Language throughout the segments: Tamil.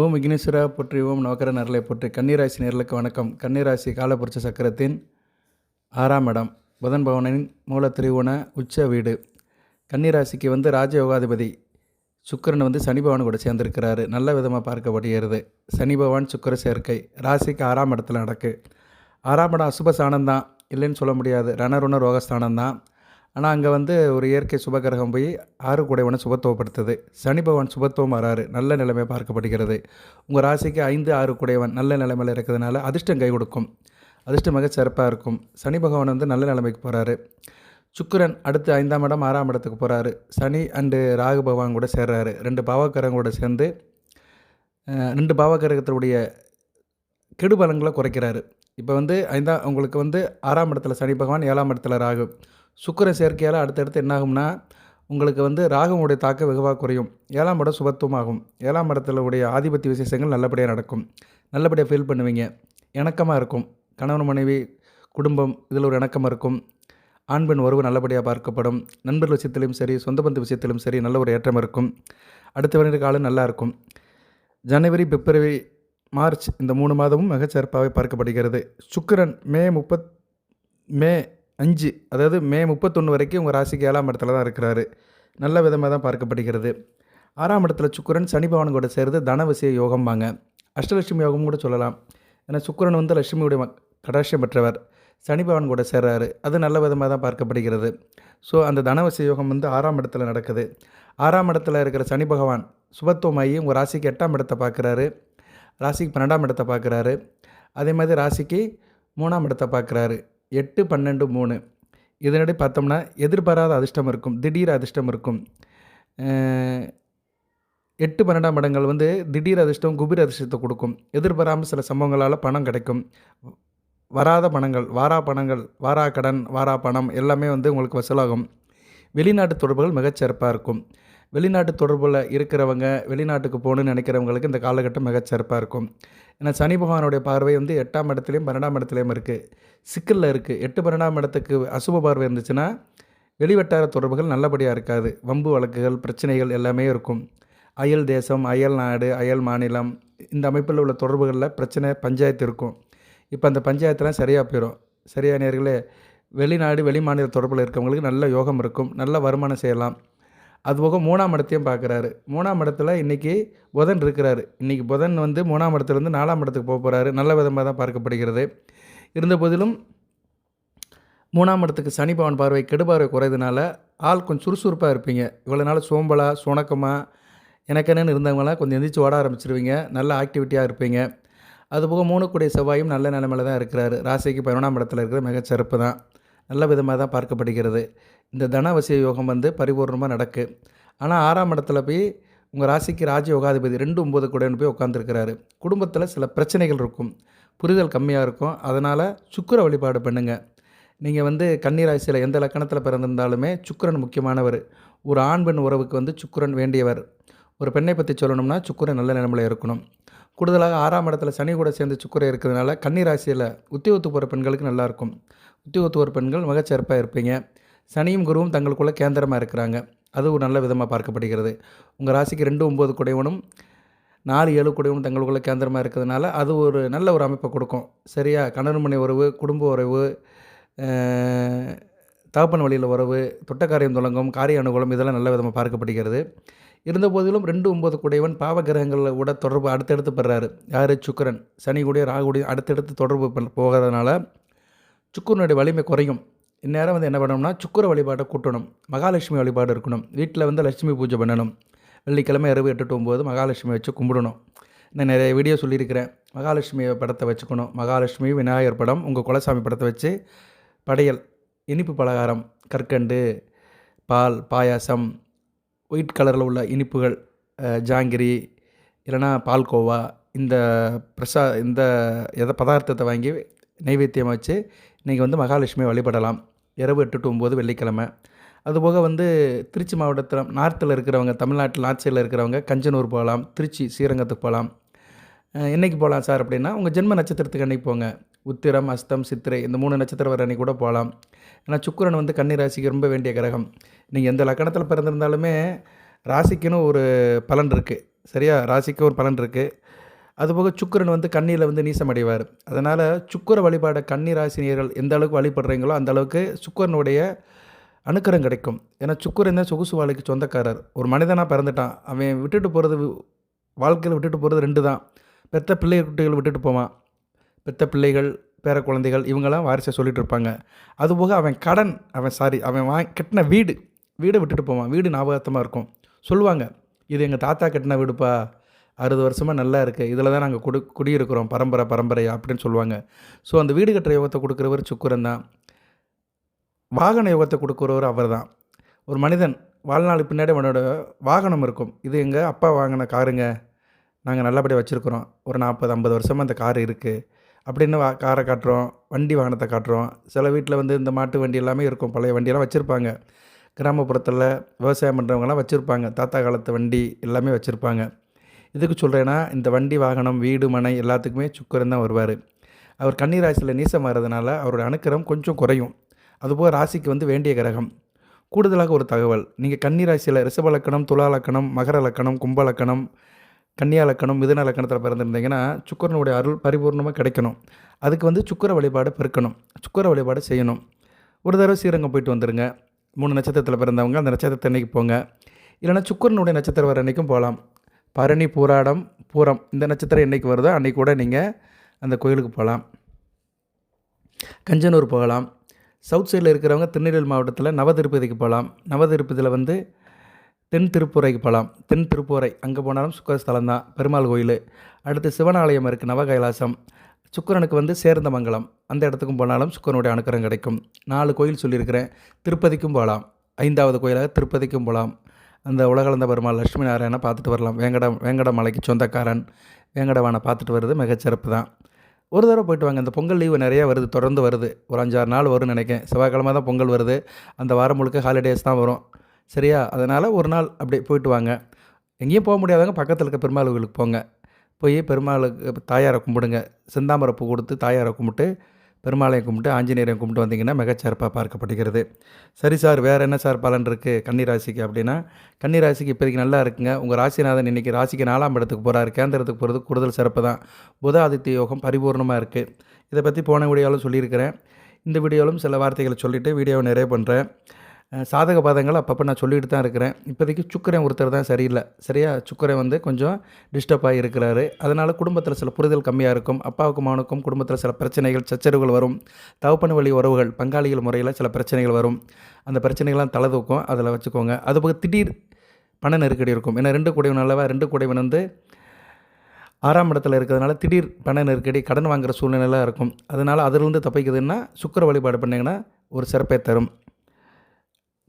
ஓம் விக்னேஸ்வரா போற்றி ஓம் நவக்கர நரலை போற்றி. கன்னிராசி நேர்களுக்கு வணக்கம். கன்னிராசி காலபுருஷ சக்கரத்தின் ஆறாம் இடம். புதன் பவனின் மூல திரிவுண உச்ச வீடு. கன்னிராசிக்கு வந்து ராஜயோகாதிபதி சுக்கரன் வந்து சனி பகவான் கூட சேர்ந்திருக்கிறாரு. நல்ல விதமாக பார்க்கப்படுகிறது சனி பகவான் சுக்கிர சேர்க்கை. ராசிக்கு ஆறாம் இடத்துல நடக்கு. ஆறாம் இடம் அசுப ஸ்தானம் தான். இல்லைன்னு சொல்ல முடியாது. ரணருண ரோகஸ்தானம் தான். ஆனால் அங்கே வந்து ஒரு இயற்கை சுபகிரகம் போய் ஆறு கூடைவனை சுபத்துவப்படுத்துது. சனி பகவான் சுபத்துவம் வராரு. நல்ல நிலைமை பார்க்கப்படுகிறது. உங்கள் ராசிக்கு ஐந்து ஆறு கூடையவன் நல்ல நிலைமையில் இருக்கிறதுனால அதிர்ஷ்டம் கை கொடுக்கும். அதிர்ஷ்டம் மிக சிறப்பாக இருக்கும். சனி பகவான் வந்து நல்ல நிலைமைக்கு போகிறாரு சுக்கிரன் அடுத்து ஐந்தாம் இடம் ஆறாம் இடத்துக்கு போகிறாரு சனி அண்டு ராகு பகவான் கூட சேர்றாரு. ரெண்டு பாவக்கரங்க கூட சேர்ந்து ரெண்டு பாவக்கரகத்தினுடைய கெடுபலங்களை குறைக்கிறாரு. இப்போ வந்து ஐந்தாம் உங்களுக்கு வந்து ஆறாம் இடத்துல சனி பகவான் ஏழாம் இடத்துல ராகு. சுக்கர சேர்க்கையால் அடுத்தடுத்து என்னாகும்னா உங்களுக்கு வந்து ராகமுடைய தாக்கம் வெகுவாக குறையும். ஏழாம் இடம் சுபத்துவமாகும். ஏழாம் இடத்துல உடைய ஆதிபத்திய விசேஷங்கள் நல்லபடியாக நடக்கும். நல்லபடியாக ஃபீல் பண்ணுவீங்க. இணக்கமாக இருக்கும். கணவன் மனைவி குடும்பம் இதில் ஒரு இணக்கம் இருக்கும். ஆண் பெண் உறவு நல்லபடியாக பார்க்கப்படும். நண்பர்கள் விஷயத்திலும் சரி சொந்த பந்து விஷயத்திலும் சரி நல்ல ஒரு ஏற்றம் இருக்கும். அடுத்த வருட காலம் நல்லாயிருக்கும் ஜனவரி பிப்ரவரி மார்ச் இந்த மூணு மாதமும் மிகச்சிறப்பாகவே பார்க்கப்படுகிறது. சுக்கிரன் மே முப்பத் மே அஞ்சு. அதாவது மே முப்பத்தொன்று வரைக்கும் உங்கள் ராசிக்கு ஏழாம் இடத்துல தான் இருக்கிறாரு. நல்ல விதமாக தான் பார்க்கப்படுகிறது. ஆறாம் இடத்துல சுக்கரன் சனி பவன் கூட சேர்ந்து தனவசிய யோகம்பாங்க அஷ்டலட்சுமி யோகம் கூட சொல்லலாம். ஏன்னா சுக்கரன் வந்து லட்சுமியுடைய கடாட்சியம் பெற்றவர். சனி பவன் கூட சேர்றாரு. அது நல்ல விதமாக தான் பார்க்கப்படுகிறது. ஸோ அந்த தனவசிய யோகம் வந்து ஆறாம் இடத்துல நடக்குது. ஆறாம் இடத்துல இருக்கிற சனி பகவான் சுபத்துவமாகி உங்கள் ராசிக்கு எட்டாம் இடத்தை பார்க்குறாரு. ராசிக்கு பன்னெண்டாம் இடத்தை பார்க்குறாரு. அதே மாதிரி ராசிக்கு மூணாம் இடத்தை பார்க்குறாரு. எட்டு பன்னெண்டு மூணு. இதனடி பார்த்தோம்னா எதிர்பாராத அதிர்ஷ்டம் இருக்கும் திடீர் அதிர்ஷ்டம் இருக்கும். எட்டு பன்னெண்டாம் இடங்கள் வந்து திடீர் அதிர்ஷ்டம் குபீர் அதிர்ஷ்டத்தை கொடுக்கும். எதிர்பாராமல் சில சம்பவங்களால் பணம் கிடைக்கும். வராத பணங்கள் வாரா பணங்கள் வாரா கடன் வாரா பணம் எல்லாமே வந்து உங்களுக்கு வசூலாகும். வெளிநாட்டு தொடர்புகள் மிகச்சிறப்பாக இருக்கும். வெளிநாட்டு தொடர்பில் இருக்கிறவங்க வெளிநாட்டுக்கு போகணுன்னு நினைக்கிறவங்களுக்கு இந்த காலகட்டம் மிகச்சிறப்பாக இருக்கும். ஏன்னா சனி பகவானுடைய பார்வை வந்து எட்டாம் இடத்துலையும் பன்னெண்டாம் இடத்துலையும் இருக்குது சிக்கலில் இருக்குது எட்டு பன்னெண்டாம் இடத்துக்கு அசுப பார்வை இருந்துச்சுன்னா வெளிவட்டார தொடர்புகள் நல்லபடியாக இருக்காது. வம்பு வழக்குகள் பிரச்சனைகள் எல்லாமே இருக்கும். அயல் தேசம் அயல் நாடு அயல் மாநிலம் இந்த அமைப்பில் உள்ள தொடர்புகளில் பிரச்சனை பஞ்சாயத்து இருக்கும். இப்போ அந்த பஞ்சாயத்துலாம் சரியாக போயிடும் சரியா நேர்களே வெளிநாடு வெளிமாநில தொடர்பில் இருக்கவங்களுக்கு நல்ல யோகம் இருக்கும். நல்ல வருமானம் செய்யலாம். அதுபோக மூணாம் இடத்தையும் பார்க்குறாரு. மூணாம் இடத்துல இன்றைக்கி புதன் இருக்கிறாரு. இன்றைக்கி புதன் வந்து மூணாம் இடத்துலேருந்து நாலாம் இடத்துக்கு போக போகிறாரு நல்ல விதமாக தான் பார்க்கப்படுகிறது. இருந்த போதிலும் மூணாம் இடத்துக்கு சனி பவன் பார்வை கெடுபார்வை குறையதுனால ஆள் கொஞ்சம் சுறுசுறுப்பாக இருப்பீங்க. இவ்வளோ நாள் சோம்பலாக சுணக்கமாக எனக்கென்னு இருந்தவங்களாம் கொஞ்சம் எந்திரிச்சு ஓட ஆரம்பிச்சிருவீங்க. நல்ல ஆக்டிவிட்டியாக இருப்பீங்க. அதுபோக மூணுக்குடைய செவ்வாயும் நல்ல நிலைமையில தான் இருக்கிறாரு. ராசிக்கு பதினொன்றாம் இடத்துல இருக்கிற மிகச்சிறப்பு தான். நல்ல விதமாக தான் பார்க்கப்படுகிறது. இந்த தனவசிய யோகம் வந்து பரிபூர்ணமாக நடக்கு. ஆனால் ஆறாம் இடத்துல போய் உங்கள் ராசிக்கு ராஜயோகாதிபதி ரெண்டு ஒம்பது கூடன்னு போய் உட்காந்துருக்கிறாரு குடும்பத்தில் சில பிரச்சனைகள் இருக்கும். புரிதல் கம்மியாக இருக்கும். அதனால் சுக்கர வழிபாடு பண்ணுங்கள் நீங்கள் வந்து கன்னி ராசியில் எந்த லக்கணத்தில் பிறந்திருந்தாலுமே சுக்கிரன் முக்கியமானவர். ஒரு ஆண் பெண் உறவுக்கு வந்து சுக்கிரன் வேண்டியவர். ஒரு பெண்ணை பற்றி சொல்லணும்னா சுக்கரன் நல்ல நிலைமையில் இருக்கணும். கூடுதலாக ஆறாம் இடத்துல சனி கூட சேர்ந்து சுக்கரை இருக்கிறதுனால கன்னி ராசியில் உத்தியோகத்து போகிற பெண்களுக்கு நல்லாயிருக்கும் உத்தியோகத்து போகிற பெண்கள் மகச்சிறப்பாக இருப்பீங்க. சனியும் குருவும் தங்களுக்குள்ளே கேந்திரமாக இருக்கிறாங்க. அது ஒரு நல்ல விதமாக பார்க்கப்படுகிறது. உங்கள் ராசிக்கு ரெண்டு ஒம்பது குடைவனும் நாலு ஏழு குடைவனும் தங்களுக்குள்ள கேந்திரமாக இருக்கிறதுனால அது ஒரு நல்ல ஒரு அமைப்பை கொடுக்கும். சரியா? கணவன் மனை உறவு குடும்ப உறவு தகப்பன் வழியில் உறவு தொட்டக்காரியம் தொடங்கும் காரிய அனுகூலம் இதெல்லாம் நல்ல விதமாக பார்க்கப்படுகிறது. இருந்த போதிலும் ரெண்டு ஒம்பது குடையவன் பாவ கிரகங்களில் கூட தொடர்பு அடுத்தடுத்து பெறாரு. யார்? சுக்கரன். சனி கூடிய ராகுடைய அடுத்தடுத்து தொடர்பு போகிறதுனால சுக்கரனுடைய வலிமை குறையும். இந்நேரம் வந்து என்ன பண்ணணும்னா சுக்கிர வழிபாட்டை கூட்டணும். மகாலட்சுமி வழிபாடு இருக்கணும். வீட்டில் வந்து லட்சுமி பூஜை பண்ணணும். வெள்ளிக்கிழமை இரவு எட்டு to ஒம்பது மகாலட்சுமி வச்சு கும்பிடணும். நான் நிறைய வீடியோ சொல்லியிருக்கிறேன். மகாலட்சுமி படத்தை வச்சுக்கணும். மகாலட்சுமி விநாயகர் படம் உங்கள் குலசாமி படத்தை வச்சு படையல் இனிப்பு பலகாரம் கற்கண்டு பால் பாயாசம் ஒயிட் கலரில் உள்ள இனிப்புகள் ஜாங்கிரி இல்லைன்னா பால்கோவா இந்த பிரசா இந்த எதை பதார்த்தத்தை வாங்கி நைவேத்தியம் வச்சு நீங்கள் வந்து மகாலட்சுமி வழிபடலாம். இரவு எட்டு டு ஒம்பது வெள்ளிக்கிழமை. அதுபோக வந்து திருச்சி மாவட்டத்தில் நார்த்தில் இருக்கிறவங்க தமிழ்நாட்டில் நார்த் சைடில் இருக்கிறவங்க கஞ்சனூர் போகலாம் திருச்சி ஸ்ரீரங்கத்துக்கு போகலாம். என்றைக்கு போகலாம் சார் அப்படின்னா உங்கள் ஜென்ம நட்சத்திரத்துக்கு அன்னைக்கு போங்க. உத்திரம் அஸ்தம் சித்திரை இந்த மூணு நட்சத்திரம் வர அன்னைக்கு கூட போகலாம். ஏன்னா சுக்கரன் வந்து கன்னி ராசிக்கு ரொம்ப வேண்டிய கிரகம். நீங்கள் எந்த லக்கணத்தில் பிறந்திருந்தாலுமே ராசிக்குன்னு ஒரு பலன் இருக்குது சரியா? ராசிக்கு ஒரு பலன் இருக்குது அதுபோக சுக்கரன் வந்து கன்னியில் வந்து நீசமடைவார். அதனால் சுக்கர வழிபாடை கன்னி ராசினியர்கள் எந்த அளவுக்கு வழிபடுறீங்களோ அந்த அளவுக்கு சுக்கிரனுடைய அனுக்கரம் கிடைக்கும். ஏன்னா சுக்கரன் தான் சொகுசு வாழ்க்கை சொந்தக்காரர். ஒரு மனிதனாக பிறந்துட்டான். அவன் விட்டுட்டு போகிறது வாழ்க்கையில் விட்டுட்டு போகிறது ரெண்டு தான். பெத்த பிள்ளை குட்டிகள் விட்டுட்டு போவான். பெத்த பிள்ளைகள் பேர குழந்தைகள் இவங்கெல்லாம் வாரிசை சொல்லிட்டு இருப்பாங்க. அதுபோக அவன் கடன் அவன் சாரி அவன் வா கட்டின வீடு வீடை விட்டுட்டு போவான். வீடு ஞாபகத்தமாக இருக்கும். சொல்லுவாங்க இது எங்கள் தாத்தா கட்டின வீடுப்பா. அறுபது வருஷமாக நல்லா இருக்குது இதில் தான் நாங்கள் குடி குடியிருக்கிறோம். பரம்பரை பரம்பரையா அப்படின்னு சொல்லுவாங்க. ஸோ அந்த வீடு கட்டுற யோகத்தை கொடுக்குறவர் சுக்கிரன் தான். வாகன யோகத்தை கொடுக்குறவர் அவர் தான். ஒரு மனிதன் வாழ்நாள் பின்னாடி அவனோட வாகனம் இருக்கும். இது எங்கள் அப்பா வாங்கின காருங்க. நாங்கள் நல்லபடியாக வச்சுருக்குறோம். ஒரு நாற்பது ஐம்பது வருஷமாக அந்த கார் இருக்குது அப்படின்னு வா காரை காட்டுறோம். வண்டி வாகனத்தை காட்டுறோம். சில வீட்டில் வந்து இந்த மாட்டு வண்டி எல்லாமே இருக்கும். பழைய வண்டியெல்லாம் வச்சுருப்பாங்க. கிராமப்புறத்தில் விவசாயம் பண்ணுறவங்கலாம் வச்சுருப்பாங்க. தாத்தா காலத்து வண்டி எல்லாமே வச்சுருப்பாங்க. இதுக்கு சொல்கிறேன்னா இந்த வண்டி வாகனம் வீடு மனை எல்லாத்துக்குமே சுக்கரன் தான் வருவார். அவர் கன்னிராசியில் நீசம் வர்றதுனால அவரோட அணுக்கரம் கொஞ்சம் குறையும். அதுபோல் ராசிக்கு வந்து வேண்டிய கிரகம். கூடுதலாக ஒரு தகவல். நீங்கள் கன்னிராசியில் ரிஷப லக்கணம் துலா லக்கணம் மகர லக்கணம் கும்ப லக்கணம் கன்னியா லக்கணம் மிதுன லக்கணத்தில் பிறந்திருந்தீங்கன்னா சுக்கரனுடைய அருள் பரிபூர்ணமாக கிடைக்கணும். அதுக்கு வந்து சுக்கர வழிபாடு பெருக்கணும். சுக்கர வழிபாடு செய்யணும். ஒரு தடவை ஸ்ரீரங்கம் போயிட்டு வந்துடுங்க மூணு நட்சத்திரத்தில் பிறந்தவங்க அந்த நட்சத்திரத்தை அன்னைக்கு போங்க. இல்லைன்னா சுக்கரனுடைய நட்சத்திரம் வர அன்னைக்கும் போகலாம். பரணி பூராடம் பூரம் இந்த நட்சத்திரம் என்றைக்கு வருதோ? அன்றைக்கி கூட நீங்கள் அந்த கோயிலுக்கு போகலாம். கஞ்சனூர் போகலாம். சவுத் சைடில் இருக்கிறவங்க திருநெல்வேலி மாவட்டத்தில் நவதிருப்பதிக்கு போகலாம். நவதிருப்பதியில் வந்து தென் திருப்புரைக்கு போகலாம். தென் திருப்புரை அங்கே போனாலும் சுக்கரஸ்தலம் தான் பெருமாள் கோயில். அடுத்து சிவனாலயம் இருக்குது நவ கைலாசம் சுக்கரனுக்கு வந்து சேர்ந்தமங்கலம் அந்த இடத்துக்கும் போனாலும் சுக்கரனுடைய அனுக்கிரம் கிடைக்கும். நாலு கோயில் சொல்லியிருக்கிறேன். திருப்பதிக்கும் போகலாம். ஐந்தாவது கோயிலாக திருப்பதிக்கும் போகலாம். அந்த உலகளந்த பெருமாள் லட்சுமி நாராயணை பார்த்துட்டு வரலாம். வேங்கட வேங்கட மலைக்கு சொந்தக்காரன். வேங்கடவானை பார்த்துட்டு வர்றது மிகச்சிறப்பு தான். ஒரு தடவை போயிட்டு வாங்க. இந்த பொங்கல் லீவு நிறையா வருது தொடர்ந்து வருது. ஒரு அஞ்சாறு நாள் வரும்னு நினைக்கிறேன். செவ்வாய்க்கிழமை தான் பொங்கல் வருது. அந்த வாரம் முழுக்க ஹாலிடேஸ் தான் வரும். சரியா? அதனால் ஒரு நாள் அப்படி போயிட்டு வாங்க. எங்கேயும் போக முடியாதவங்க பக்கத்தில் இருக்க பெருமாள் கோயிலுக்கு போங்க. போய் பெருமாளுக்கு தாயாரை கும்பிடுங்க. செந்தாமரை பூ கொடுத்து தாயாரை கும்பிட்டு பெருமாளையும் கும்பிட்டு ஆஞ்சநேயரையும் கும்பிட்டு வந்தீங்கன்னா மிகச்சிறப்பாக பார்க்கப்படுகிறது. சரி சார் வேறு என்ன சார் பலன் இருக்குது கன்னிராசிக்கு அப்படின்னா கன்னிராசிக்கு இப்போதைக்கு நல்லா இருக்குங்க. உங்கள் ராசிநாதன் இன்றைக்கி ராசிக்கு நாலாம் இடத்துக்கு போகிறாரு கேந்திரத்துக்கு போகிறது கூடுதல் சிறப்பு தான். புத ஆதித்ய யோகம் பரிபூர்ணமாக இருக்குது இதை பற்றி போன வீடியோவில் சொல்லியிருக்கிறேன். இந்த வீடியோவிலும் சில வார்த்தைகளை சொல்லிவிட்டு வீடியோவை நிறைய பண்ணுறேன் சாதக பாதங்கள் அப்பப்போ நான் சொல்லிட்டு தான் இருக்கிறேன். இப்போதைக்கு சுக்கரன் ஒருத்தர் தான் சரியில்லை. சரியா? சுக்கரன் வந்து கொஞ்சம் டிஸ்டர்ப் ஆகியிருக்கிறாரு அதனால் குடும்பத்தில் சில புரிதல் கம்மியாக இருக்கும். அப்பாவுக்கும் மகனுக்கும் குடும்பத்தில் சில பிரச்சனைகள் சச்சரவுகள் வரும். தவப்பன வழி உறவுகள் பங்காளிகள் முறையில் சில பிரச்சனைகள் வரும். அந்த பிரச்சனைகள்லாம் தலை தூக்கும். அதில் வச்சுக்கோங்க. அதுபோக திடீர் பண நெருக்கடி இருக்கும். ஏன்னா ரெண்டு குடைவன் அல்லவா ரெண்டு குடைவன் வந்து ஆறாம் இடத்துல இருக்கிறதுனால திடீர் பண நெருக்கடி கடன் வாங்குற சூழ்நிலைலாம் இருக்கும். அதனால் அதிலிருந்து தப்பிக்குதுன்னா சுக்கர வழிபாடு பண்ணிங்கன்னா ஒரு சிறப்பை தரும்.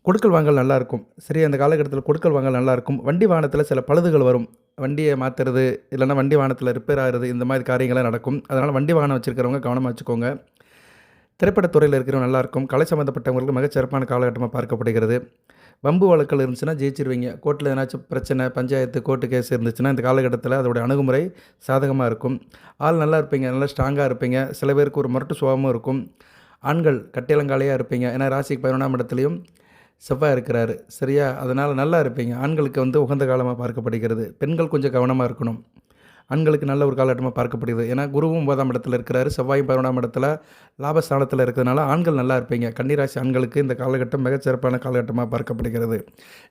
கொடுக்கல் வாங்கல் நல்லாயிருக்கும். சரி அந்த காலகட்டத்தில் கொடுக்கல் வாங்கல் நல்லாயிருக்கும். வண்டி வாகனத்தில் சில பழுதுகள் வரும். வண்டியை மாற்றுறது இல்லைன்னா வண்டி வாகனத்தில் ரிப்பேர் ஆகிறது இந்த மாதிரி காரியங்கள்லாம் நடக்கும். அதனால் வண்டி வாகனம் வச்சுருக்கிறவங்க கவனமாக வச்சுக்கோங்க. திரைப்படத்துறையில் இருக்கிறவங்க நல்லாயிருக்கும். கலை சம்மந்தப்பட்டவங்களுக்கு மிகச்சிறப்பான காலகட்டமாக பார்க்கப்படுகிறது. வம்பு வழக்கல் இருந்துச்சுன்னா ஜெயிச்சிருவீங்க. கோர்ட்டில் ஏதாச்சும் பிரச்சனை பஞ்சாயத்து கோர்ட்டு கேஸ் இருந்துச்சுன்னா இந்த காலகட்டத்தில் அதோடய அணுகுமுறை சாதகமாக இருக்கும். ஆள் நல்லா இருப்பீங்க நல்லா ஸ்ட்ராங்காக இருப்பீங்க. சில பேருக்கு ஒரு முரட்டு சுபாவமும் இருக்கும். ஆண்கள் கட்டிலங்காலையாக இருப்பீங்க. ஏன்னா ராசிக்கு பதினொன்றாம் இடத்துலையும் செவ்வாய் இருக்கிறாரு. சரியா? அதனால் நல்லா இருப்பீங்க. ஆண்களுக்கு வந்து உகந்த காலமாக பார்க்கப்படுகிறது. பெண்கள் கொஞ்சம் கவனமாக இருக்கணும். ஆண்களுக்கு நல்ல ஒரு காலகட்டமாக பார்க்கப்படுகிறது. ஏன்னா குருவும் ஒன்பதாம் இடத்துல இருக்கிறாரு. செவ்வாயும் பதினொன்றாம் இடத்துல லாபஸ்தானத்தில் இருக்கிறதுனால ஆண்கள் நல்லா இருப்பீங்க. கன்னிராசி ஆண்களுக்கு இந்த காலகட்டம் மிகச்சிறப்பான காலகட்டமாக பார்க்கப்படுகிறது.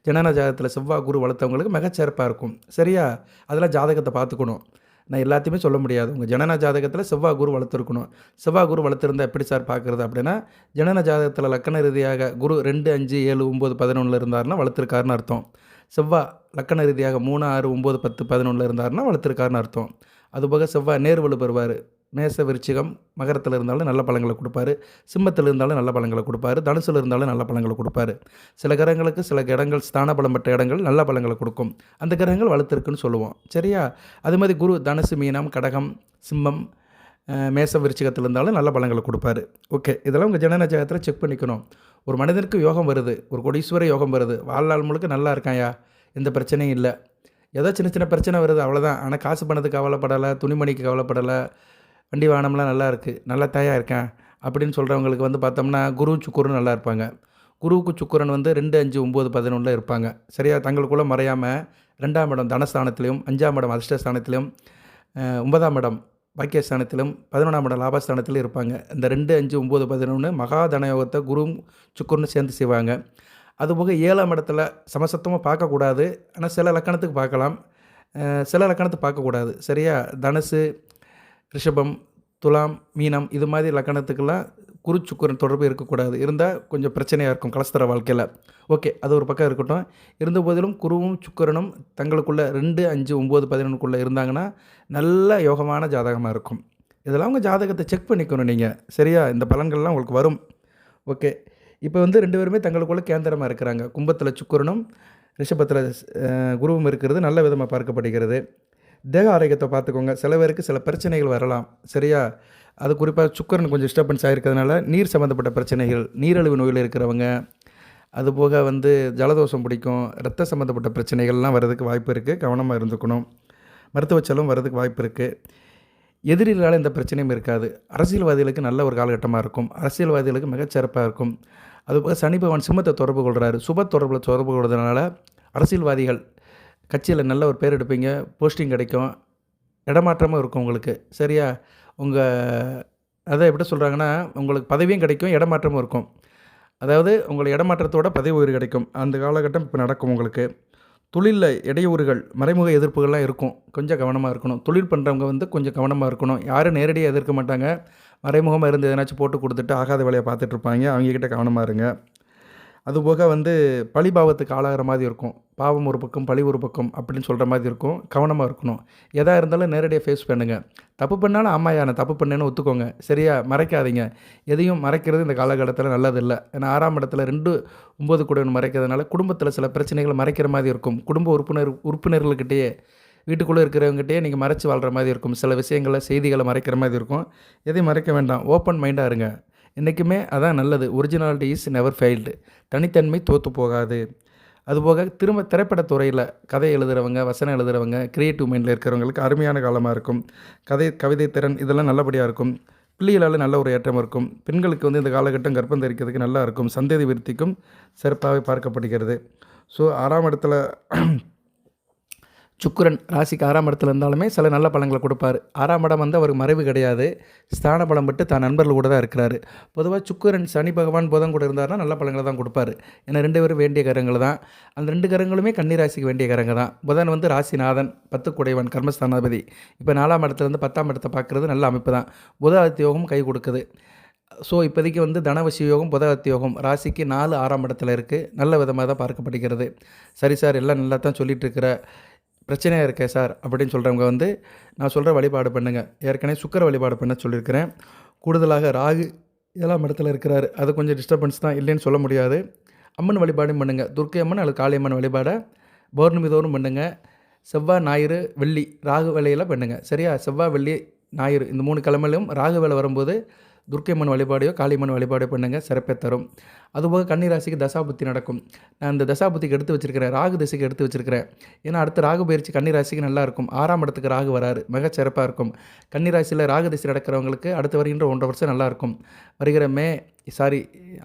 ஜனன ஜாதகத்தில் செவ்வாய் குரு வளர்த்தவங்களுக்கு மிகச்சிறப்பாக இருக்கும். சரியா? அதெல்லாம் ஜாதகத்தை பார்த்துக்கணும். நான் எல்லாத்தையுமே சொல்ல முடியாது. உங்கள் ஜனன ஜாதகத்தில் செவ்வாய் குரு வளர்த்துருக்கணும். செவ்வாய் குரு வளர்த்துருந்தா எப்படி சார் பார்க்குறது அப்படின்னா ஜனன ஜாதகத்தில் லக்கண ரீதியாக குரு ரெண்டு அஞ்சு ஏழு ஒம்பது பதினொன்றில் இருந்தாருன்னா வளர்த்துருக்காருன்னு அர்த்தம். செவ்வாய் லக்கண ரீதியாக மூணு ஆறு ஒம்பது பத்து பதினொன்றில் இருந்தாருன்னா வளர்த்துருக்காருன்னு அர்த்தம். அதுபோக செவ்வாய் நேர்வலு பெறுவார். மேச விருச்சிகம் மகரத்தில் இருந்தாலும் நல்ல பழங்களை கொடுப்பாரு. சிம்மத்தில் இருந்தாலும் நல்ல பழங்களை கொடுப்பாரு. தனுசில் இருந்தாலும் நல்ல பழங்களை கொடுப்பாரு. சில கிரகங்களுக்கு சில இடங்கள் ஸ்தான பலம் பெற்ற இடங்கள் நல்ல பழங்களை கொடுக்கும். அந்த கிரகங்கள் வளர்த்துருக்குன்னு சொல்லுவோம். சரியா? அது மாதிரி குரு தனுசு மீனம் கடகம் சிம்மம் மேச விருச்சிகத்தில் இருந்தாலும் நல்ல பலங்களை கொடுப்பாரு. ஓகே. இதெல்லாம் உங்கள் ஜனன ஜாதகத்தில் செக் பண்ணிக்கணும். ஒரு மனிதனுக்கு யோகம் வருது. ஒரு கொடீஸ்வர யோகம் வருது. வாழ்நாள் முழுக்க நல்லா இருக்காயா? எந்த பிரச்சனையும் இல்லை. ஏதோ சின்ன சின்ன பிரச்சனை வருது. அவ்வளோதான் ஆனால் காசு பணத்துக்கு கவலைப்படலை துணிமணிக்கு கவலைப்படலை வண்டி வாகனம்லாம் நல்லா இருக்குது நல்லா தயாக இருக்கேன் அப்படின்னு சொல்கிறவங்களுக்கு வந்து பார்த்தோம்னா குரு சுக்குருன்னு நல்லா இருப்பாங்க. குருவுக்கு சுக்குரன் வந்து ரெண்டு அஞ்சு ஒம்பது பதினொன்றில் இருப்பாங்க. சரியா? தங்களுக்குள்ளே மறையாமல் ரெண்டாம் இடம் தனஸ்தானத்திலையும் அஞ்சாம் இடம் அதிர்ஷ்டஸ்தானத்திலையும் ஒன்பதாம் இடம் பாக்கியஸ்தானத்திலும் பதினொன்றாம் இடம் லாபஸ்தானத்திலும் இருப்பாங்க. இந்த ரெண்டு அஞ்சு ஒம்பது பதினொன்று மகா தனயோகத்தை குருவும் சுக்குருன்னு சேர்ந்து செய்வாங்க. அதுபோக ஏழாம் இடத்துல சமசத்தமாக பார்க்கக்கூடாது. ஆனால் சில லக்கணத்துக்கு பார்க்கலாம். சில லக்கணத்துக்கு பார்க்கக்கூடாது. சரியா? தனுசு ரிஷபம் துலாம் மீனம் இது மாதிரி லக்கணத்துக்கெல்லாம் குரு தொடர்பு இருக்கக்கூடாது. இருந்தால் கொஞ்சம் பிரச்சனையாக இருக்கும் கலஸ்தர வாழ்க்கையில். ஓகே அது ஒரு பக்கம் இருக்கட்டும். இருந்த போதிலும் குருவும் சுக்கரனும் தங்களுக்குள்ளே ரெண்டு அஞ்சு ஒம்பது பதினொன்றுக்குள்ளே இருந்தாங்கன்னா நல்ல யோகமான ஜாதகமாக இருக்கும். இதெல்லாம் உங்கள் ஜாதகத்தை செக் பண்ணிக்கணும் நீங்கள் சரியா? இந்த பலன்கள்லாம் உங்களுக்கு வரும். ஓகே. இப்போ வந்து ரெண்டு பேருமே தங்களுக்குள்ளே கேந்திரமாக இருக்கிறாங்க. கும்பத்தில் சுக்கரனும் ரிஷபத்தில் குருவும் இருக்கிறது நல்ல விதமாக பார்க்கப்படுகிறது. தேக ஆரோக்கியத்தை பார்த்துக்கோங்க. சில பேருக்கு சில பிரச்சனைகள் வரலாம். சரியா? அது குறிப்பாக சுக்கரன் கொஞ்சம் டிஸ்டர்பன்ஸ் ஆகிருக்கிறதுனால நீர் சம்மந்தப்பட்ட பிரச்சனைகள் நீரிழிவு நோயில் இருக்கிறவங்க அதுபோக வந்து ஜலதோஷம் பிடிக்கும் ரத்த சம்மந்தப்பட்ட பிரச்சனைகள்லாம் வர்றதுக்கு வாய்ப்பு இருக்குது கவனமாக இருந்துக்கணும். மருத்துவ செலவும் வர்றதுக்கு வாய்ப்பு இருக்குது எதிரிகளால் எந்த பிரச்சனையும் இருக்காது. அரசியல்வாதிகளுக்கு நல்ல ஒரு காலகட்டமாக இருக்கும். அரசியல்வாதிகளுக்கு மிகச்சிறப்பாக இருக்கும். அதுபோக சனி பகவான் சிம்மத்தை தொடர்பு கொள்கிறாரு சுப தொடர்பில் தொடர்பு கொள்வதனால அரசியல்வாதிகள் கட்சியில் நல்ல ஒரு பேர் எடுப்பீங்க போஸ்டிங் கிடைக்கும் இடமாற்றமும் இருக்கும் உங்களுக்கு. சரியா? உங்கள் அதை எப்படி சொல்கிறாங்கன்னா உங்களுக்கு பதவியும் கிடைக்கும் இடமாற்றமும் இருக்கும். அதாவது உங்களை இடமாற்றத்தோட பதவி உயிர் கிடைக்கும். அந்த காலகட்டம் இப்போ நடக்கும் உங்களுக்கு. தொழிலில் இடையூறுகள் மறைமுக எதிர்ப்புகள்லாம் இருக்கும். கொஞ்சம் கவனமாக இருக்கணும். தொழில் பண்ணுறவங்க வந்து கொஞ்சம் கவனமாக இருக்கணும். யாரும் நேரடியாக எதிர்க்க மாட்டாங்க. மறைமுகமாக இருந்து எதனாச்சும் போட்டு கொடுத்துட்டு ஆகாத வேலையை பார்த்துட்ருப்பாங்க அவங்கக்கிட்ட கவனமாக இருங்க. அதுபோக வந்து பழிபாவத்துக்கு ஆளாகிற மாதிரி இருக்கும். பாவம் ஒரு பக்கம் பழி ஒரு பக்கம் அப்படின்னு சொல்கிற மாதிரி இருக்கும். கவனமாக இருக்கணும். எதாக இருந்தாலும் நேரடியாக ஃபேஸ் பண்ணுங்கள் தப்பு பண்ணாலும் ஆமாயா நான் தப்பு பண்ணேன்னு ஒத்துக்கோங்க. சரியா? மறைக்காதீங்க. எதையும் மறைக்கிறது இந்த காலகட்டத்தில் நல்லதில்லை. ஏன்னா ஆறாம் இடத்துல ரெண்டு ஒம்பது கூட மறைக்கிறதுனால குடும்பத்தில் சில பிரச்சனைகளை மறைக்கிற மாதிரி இருக்கும். குடும்ப உறுப்பினர் உறுப்பினர்கள்கிட்டயே வீட்டுக்குள்ளே இருக்கிறவங்ககிட்டயே நீங்கள் மறைச்சி வாழ்கிற மாதிரி இருக்கும். சில விஷயங்களை செய்திகளை மறைக்கிற மாதிரி இருக்கும். எதையும் மறைக்க வேண்டாம். ஓப்பன் மைண்டாக இருங்க. என்றைக்குமே அதான் நல்லது. ஒரிஜினாலிட்டி இஸ் நெவர் ஃபெயில்டு தனித்தன்மை தோற்று போகாது. அதுபோக திரும்ப திரைப்படத்துறையில் கதை எழுதுகிறவங்க வசனம் எழுதுகிறவங்க க்ரியேட்டிவ் மைண்டில் இருக்கிறவங்களுக்கு அருமையான காலமாக இருக்கும். கதை கவிதை திறன் இதெல்லாம் நல்லபடியாக இருக்கும். பிள்ளைகளால் நல்ல ஒரு ஏற்றம் இருக்கும். பெண்களுக்கு வந்து இந்த காலகட்டம் கர்ப்பம் தரிக்கிறதுக்கு நல்லா இருக்கும். சந்ததி விருத்திக்கும் சிறப்பாகவே பார்க்கப்படுகிறது. ஸோ ஆறாம் இடத்துல சுக்கரன் ராசிக்கு ஆறாம் இடத்துல இருந்தாலுமே சில நல்ல பழங்களை கொடுப்பார். ஆறாம் இடம் வந்து அவருக்கு மறைவு கிடையாது. ஸ்தான பலம் பட்டு தான் நண்பர்கள் கூட தான் இருக்கிறாரு. பொதுவாக சுக்கரன் சனி பகவான் புதன் கூட இருந்தார்னா நல்ல பலன்களை தான் கொடுப்பாரு. ஏன்னா ரெண்டு பேரும் வேண்டிய கரங்கள் தான். அந்த ரெண்டு கரங்களுமே கன்னி ராசிக்கு வேண்டிய கரங்க தான். புதன் வந்து ராசிநாதன் பத்து குடைவன் கர்மஸ்தானாதிபதி இப்போ நாலாம் இடத்துலேருந்து பத்தாம் இடத்தை பார்க்குறது நல்ல அமைப்பு தான். புதாதித்ய யோகம் கை கொடுக்குது. ஸோ இப்போதைக்கு வந்து தனவசி யோகம் புதகத்தி யோகம் ராசிக்கு நாலு ஆறாம் இடத்துல இருக்குது நல்ல விதமாக தான் பார்க்கப்படுகிறது. சரி சார் எல்லாம் நல்லா தான் சொல்லிகிட்டு இருக்கிற. பிரச்சனையாக இருக்கே சார் அப்படின்னு சொல்கிறவங்க வந்து நான் சொல்கிற வழிபாடு பண்ணுங்கள் ஏற்கனவே சுக்கர வழிபாடு பண்ண சொல்லியிருக்கிறேன். கூடுதலாக ராகு ஏழாம் இடத்துல இருக்கிறார். அது கொஞ்சம் டிஸ்டர்பன்ஸ் தான் இல்லைன்னு சொல்ல முடியாது. அம்மன் வழிபாடும் பண்ணுங்கள் துர்க்கை அம்மன் அல்லது காளியம்மன் வழிபாடை பௌர்ணமி தோறும் பண்ணுங்கள் செவ்வாய் ஞாயிறு வெள்ளி ராகு வேலையில் பண்ணுங்கள் சரியா? செவ்வாய் வெள்ளி ஞாயிறு இந்த மூணு கிழமையிலும் ராகு வேலை வரும்போது துர்க்கைம்மன் வழிபாடையோ காளியம்மன் வழிபாடையோ பண்ணுங்கள் சிறப்பை தரும். அதுபோக கன்னிராசிக்கு தசாபுத்தி நடக்கும். நான் இந்த தசாபுத்திக்கு எடுத்து வச்சிருக்கிறேன் ராகு திசைக்கு எடுத்து வச்சிருக்கிறேன். ஏன்னா அடுத்த ராகு பயிற்சி கன்னிராசிக்கு நல்லா இருக்கும். ஆறாம் இடத்துக்கு ராகு வராரு. மிக சிறப்பாக இருக்கும். கன்னிராசியில் ராகு திசை நடக்கிறவங்களுக்கு அடுத்து வருகின்ற ஒன்றரை வருஷம் நல்லா இருக்கும். வருகிற மே சாரி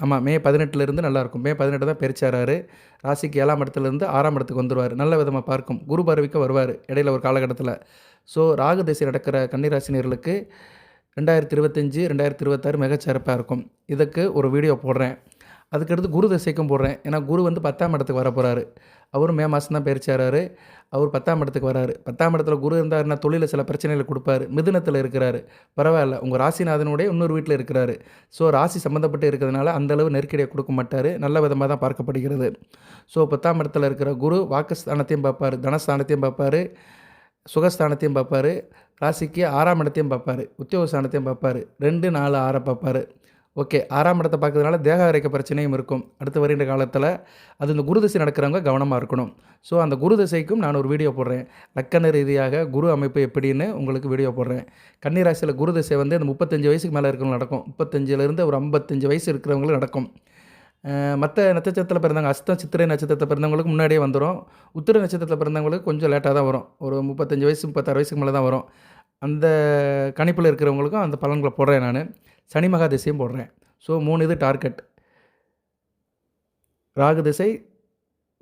ஆமாம் மே பதினெட்டுலேருந்து நல்லாயிருக்கும் மே பதினெட்டு தான் பெருச்சாராரு ராசிக்கு ஏழாம் இடத்துலேருந்து ஆறாம் இடத்துக்கு வந்துடுவார் நல்ல விதமாக பார்க்கும். குரு பார்வைக்கு வருவார். இடையில ஒரு காலகட்டத்தில். ஸோ ராகு திசை நடக்கிற கன்னிராசினியர்களுக்கு ரெண்டாயிரத்தி இருபத்தஞ்சி ரெண்டாயிரத்தி இருபத்தாறு மிகச்சிறப்பாக இருக்கும். இதுக்கு ஒரு வீடியோ போடுறேன். அதுக்கடுத்து குரு திசைக்கும் போடுறேன். ஏன்னா குரு வந்து பத்தாம் இடத்துக்கு வர போகிறாரு அவரும் மே மாதம் தான் பயிற்சியாராரு அவர் பத்தாம் இடத்துக்கு வராரு. பத்தாம் இடத்துல குரு இருந்தாருன்னா தொழிலில் சில பிரச்சனைகளை கொடுப்பாரு. மிதுனத்தில் இருக்கிறாரு. பரவாயில்ல. உங்கள் ராசிநாதனுடைய இன்னொரு வீட்டில் இருக்கிறாரு. ஸோ ராசி சம்மந்தப்பட்டு இருக்கிறதுனால அந்தளவு நெருக்கடியை கொடுக்க மாட்டார். நல்ல விதமாக தான் பார்க்கப்படுகிறது. ஸோ பத்தாம் இடத்துல இருக்கிற குரு வாக்குஸ்தானத்தையும் பார்ப்பார். தனஸ்தானத்தையும் பார்ப்பார். சுகஸ்தானத்தையும் பார்ப்பாரு. ராசிக்கு ஆறாம் இடத்தையும் பார்ப்பாரு. உத்தியோக ஸ்தானத்தையும் பார்ப்பாரு. ரெண்டு நாலு ஆறை பார்ப்பாரு. ஓகே ஆறாம் இடத்தை பார்க்கறதுனால தேக அரைக்க பிரச்சனையும் இருக்கும். அடுத்து வருகின்ற காலத்தில் அது இந்த குரு தசை நடக்கிறவங்க கவனமாக இருக்கணும். ஸோ அந்த குரு தசைக்கும் நான் ஒரு வீடியோ போடுறேன். லக்கண ரீதியாக குரு அமைப்பு எப்படின்னு உங்களுக்கு வீடியோ போடுறேன். கன்னிராசியில் குரு திசை வந்து அந்த முப்பத்தஞ்சு வயசுக்கு மேலே இருக்கிறவங்க நடக்கும். முப்பத்தஞ்சிலேருந்து ஒரு ஐம்பத்தஞ்சு வயசு இருக்கிறவங்களும் நடக்கும். மற்ற நட்சத்திரத்தில் பிறந்தவங்க அஸ்தம் சித்திரை நட்சத்திரத்தில் பிறந்தவங்களுக்கு முன்னாடியே வந்துடும் உத்திர நட்சத்திரத்தில் பிறந்தவங்களுக்கு கொஞ்சம் லேட்டாக தான் வரும். ஒரு முப்பத்தஞ்சு வயசு முப்பத்தாறு வயசுக்கு மேலே தான் வரும். அந்த கணிப்பில் இருக்கிறவங்களுக்கும் அந்த பலன்களை போடுறேன் நான். சனி மகா திசையும் போடுறேன். ஸோ மூணு இது டார்கெட் ராகு திசை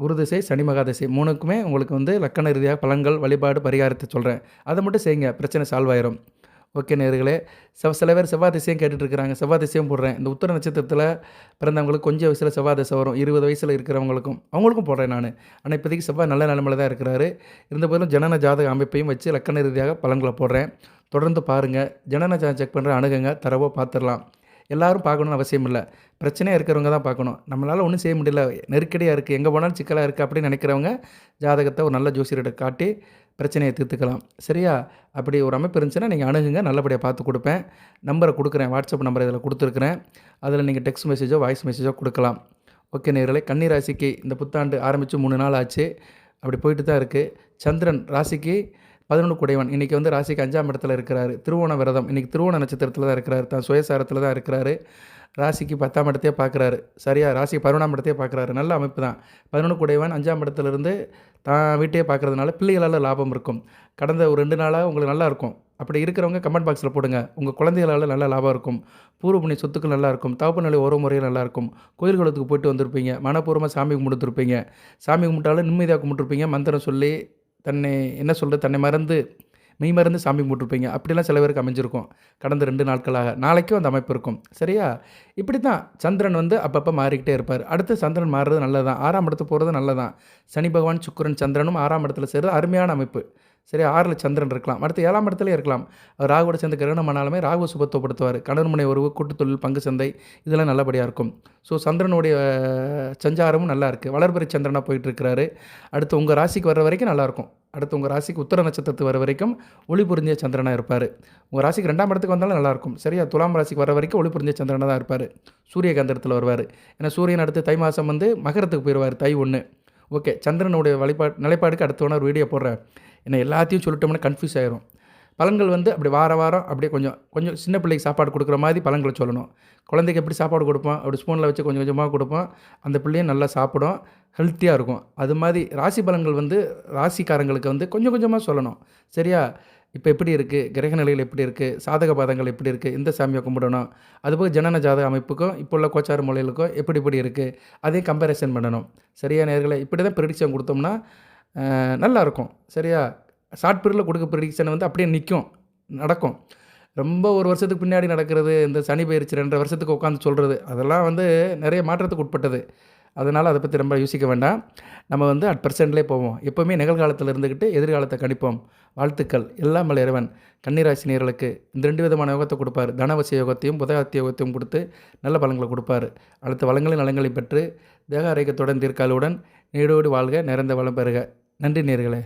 குரு திசை சனி மகாதிசை மூணுக்குமே உங்களுக்கு வந்து லக்கண ரீதியாக பலன்கள் வழிபாடு பரிகாரத்தை சொல்கிறேன் அதை மட்டும் செய்யுங்க. பிரச்சனை சால்வ் ஆயிரும். ஓகே நேர்களே செவ் சில பேர் செவ்வாய் திசையும் கேட்டுட்ருக்கிறாங்க. செவ்வாய் திசையும் போடுறேன். இந்த உத்தர நட்சத்திரத்தில் பிறந்தவங்களுக்கு கொஞ்சம் வயசில் செவ்வாய் திசை வரும். இருபது வயசில் இருக்கிறவங்களுக்கும் அவங்களுக்கும் போடுறேன் நான். ஆனால் இப்போதைக்கு செவ்வாய் நல்ல நிலமையில தான் இருக்கிறாரு. இருந்த போதிலும் ஜனன ஜாதக அமைப்பையும் வச்சு லக்கண ரீதியாக பலன்களை போடுறேன். தொடர்ந்து பாருங்கள் ஜனன ஜாதகம் செக் பண்ணுற அணுகுங்க. தரவோ பார்த்துடலாம் எல்லாரும் பார்க்கணுன்னு அவசியம் இல்லை. பிரச்சனையாக இருக்கிறவங்க தான் பார்க்கணும். நம்மளால் ஒன்றும் செய்ய முடியல. நெருக்கடியாக இருக்குது எங்கே போனாலும் சிக்கலாக இருக்குது அப்படின்னு நினைக்கிறவங்க ஜாதகத்தை ஒரு நல்ல ஜோசியர்கிட்ட காட்டி பிரச்சனையை தீர்த்துக்கலாம். சரியா? அப்படி ஒரு அமைப்பு இருந்துச்சுன்னா நீங்கள் அணுகுங்க நல்லபடியாக பார்த்து கொடுப்பேன். நம்பரை கொடுக்குறேன் வாட்ஸ்அப் நம்பர் இதில் கொடுத்துருக்குறேன். அதில் நீங்கள் டெக்ஸ்ட் மெசேஜோ வாய்ஸ் மெசேஜோ கொடுக்கலாம். ஓகே நேர்களை கன்னி ராசிக்கு இந்த புத்தாண்டு ஆரம்பித்து மூணு நாள் ஆச்சு. அப்படி போயிட்டு தான் இருக்குது சந்திரன் ராசிக்கு பதினொன்று குடைவன். இன்றைக்கி வந்து ராசிக்கு அஞ்சாம் இடத்துல இருக்கிறாரு. திருவோண விரதம். இன்றைக்கி திருவோண நட்சத்திரத்தில் தான் இருக்கிறாரு. தான் சுயசாரத்தில் தான் இருக்கிறாரு. ராசிக்கு பத்தாம் இடத்தையே பார்க்குறாரு. சரியா? ராசி பதினொன்றாம் இடத்தையே பார்க்குறாரு. நல்ல அமைப்பு தான். பதினொன்று குடைவன் அஞ்சாம் இடத்துலேருந்து தான் வீட்டையே பார்க்குறதுனால பிள்ளைகளால் லாபம் இருக்கும். கடந்த ஒரு ரெண்டு நாளாக உங்களுக்கு நல்லா இருக்கும். அப்படி இருக்கிறவங்க கமெண்ட் பாக்ஸில் போடுங்க. உங்கள் குழந்தைகளால் நல்ல லாபம் இருக்கும். பூர்வ புண்ணிய சொத்துக்கள் நல்லா இருக்கும். தவப்பு நிலை உறவு முறையும் நல்லா இருக்கும். குளத்துக்கு போயிட்டு வந்திருப்பீங்க. மனப்பூர்வமாக சாமி கும்பிட்டுருப்பீங்க. சாமி கும்பிட்டாலும் நிம்மதியாக கும்பிட்டுருப்பீங்க. மந்திரம் சொல்லி தன்னை என்ன சொல்கிறது தன்னை மறந்து மெய் மறந்து சாமி கும்பிட்டுருப்பீங்க. அப்படிலாம் சில பேருக்கு அமைஞ்சிருக்கும். கடந்த ரெண்டு நாட்களாக. நாளைக்கும் அந்த அமைப்பு இருக்கும். சரியா? இப்படி தான் சந்திரன் வந்து அப்பப்போ மாறிக்கிட்டே இருப்பார். அடுத்து சந்திரன் மாறுறது நல்லது தான் ஆறாம் இடத்து போகிறது நல்லதான் சனி பகவான் சுக்கரன் சந்திரனும் ஆறாம் இடத்துல சேர்றது அருமையான அமைப்பு. சரி ஆறில் சந்திரன் இருக்கலாம். அடுத்து ஏழாம் இடத்துலயே இருக்கலாம். ராகுவோட சேர்ந்து கிரகணம் ஆனாலுமே ராகு சுபத்துவப்படுத்துவார். கணவன் முனை உறவு கூட்டுத்தொழில் பங்கு சந்தை இதெல்லாம் நல்லபடியாக இருக்கும். ஸோ சந்திரனுடைய சஞ்சாரமும் நல்லா இருக்குது வளர்பிறை சந்திரனாக போயிட்டுருக்கிறாரு. அடுத்து உங்கள் ராசிக்கு வர்ற வரைக்கும் நல்லாயிருக்கும் அடுத்து உங்கள் ராசிக்கு உத்தர நட்சத்திரத்துக்கு வர வரைக்கும் ஒளி புரிஞ்ச சந்திரனாக இருப்பார். உங்கள் ராசிக்கு ரெண்டாம் இடத்துக்கு வந்தாலும் நல்லாயிருக்கும் சரியா? துலாம் ராசிக்கு வர வரைக்கும் ஒளி புரிஞ்ச சந்திரனாக தான் இருப்பார். சூரியகாந்தரத்தில் வருவார். ஏன்னா சூரியன் அடுத்து தை மாதம் வந்து மகரத்துக்கு போயிடுவார் தை ஒன்று ஓகே சந்திரனுடைய வழிபாடு நிலைப்பாடுக்கு அடுத்த ஒரு வீடியோ போடுறேன் என்ன எல்லாத்தையும் சொல்லிட்டோம்னா கன்ஃபியூஸ் ஆயிரும். பழங்கள் வந்து அப்படி வார வாரம் அப்படியே கொஞ்சம் கொஞ்சம் சின்ன பிள்ளைக்கு சாப்பாடு கொடுக்குற மாதிரி பழங்களை சொல்லணும். குழந்தைக்கு எப்படி சாப்பாடு கொடுப்போம்? அப்படி ஸ்பூனில் வச்சு கொஞ்சம் கொஞ்சமாக கொடுப்போம். அந்த பிள்ளையும் நல்லா சாப்பிடும். ஹெல்த்தியாக இருக்கும். அது மாதிரி ராசி பலன்கள் வந்து ராசிக்காரங்களுக்கு வந்து கொஞ்சம் கொஞ்சமாக சொல்லணும். சரியா? இப்போ எப்படி இருக்குது கிரக நிலைகள் எப்படி இருக்குது சாதக பாதங்கள் எப்படி இருக்குது இந்த சாமியை கும்பிடணும்? அதுபோக ஜனன ஜாதக அமைப்புக்கும் இப்போ உள்ள கோச்சார மொழிகளுக்கும் எப்படி எப்படி இருக்குது அதையும் கம்பேரிசன் பண்ணணும். சரியா நேர்களை இப்படி தான் ப்ரிடிக்ஷன் கொடுத்தோம்னா நல்லாயிருக்கும். சரியா? ஷார்ட் பீரியடில் கொடுக்க ப்ரிடிக்ஷன் வந்து அப்படியே நிற்கும். நடக்கும். ரொம்ப ஒரு வருஷத்துக்கு பின்னாடி நடக்கிறது இந்த சனி பயிற்சி ரெண்டரை வருஷத்துக்கு உட்காந்து சொல்கிறது அதெல்லாம் வந்து நிறைய மாற்றத்துக்கு உட்பட்டது. அதனால் அதை பற்றி ரொம்ப யோசிக்க வேண்டாம். நம்ம வந்து அட் பர்சன்ட்லேயே போவோம். எப்போவுமே நிகழ்காலத்தில் இருந்துக்கிட்டு எதிர்காலத்தை கணிப்போம். வாழ்த்துக்கள். எல்லாம் வல்ல இறைவன். கன்னிராசி நேர்களுக்கு இந்த ரெண்டு விதமான யோகத்தை கொடுப்பார். தனவசி யோகத்தையும் புதகாத்திய யோகத்தையும் கொடுத்து நல்ல பலன்களை கொடுப்பார். அடுத்த வளங்களின் நலங்களை பெற்று தேக ஆரோக்கியத்துடன் தீர்க்காலுடன் நீடோடு வாழ்க நிறைந்த வளம் பெறுக. நன்றி நேர்களே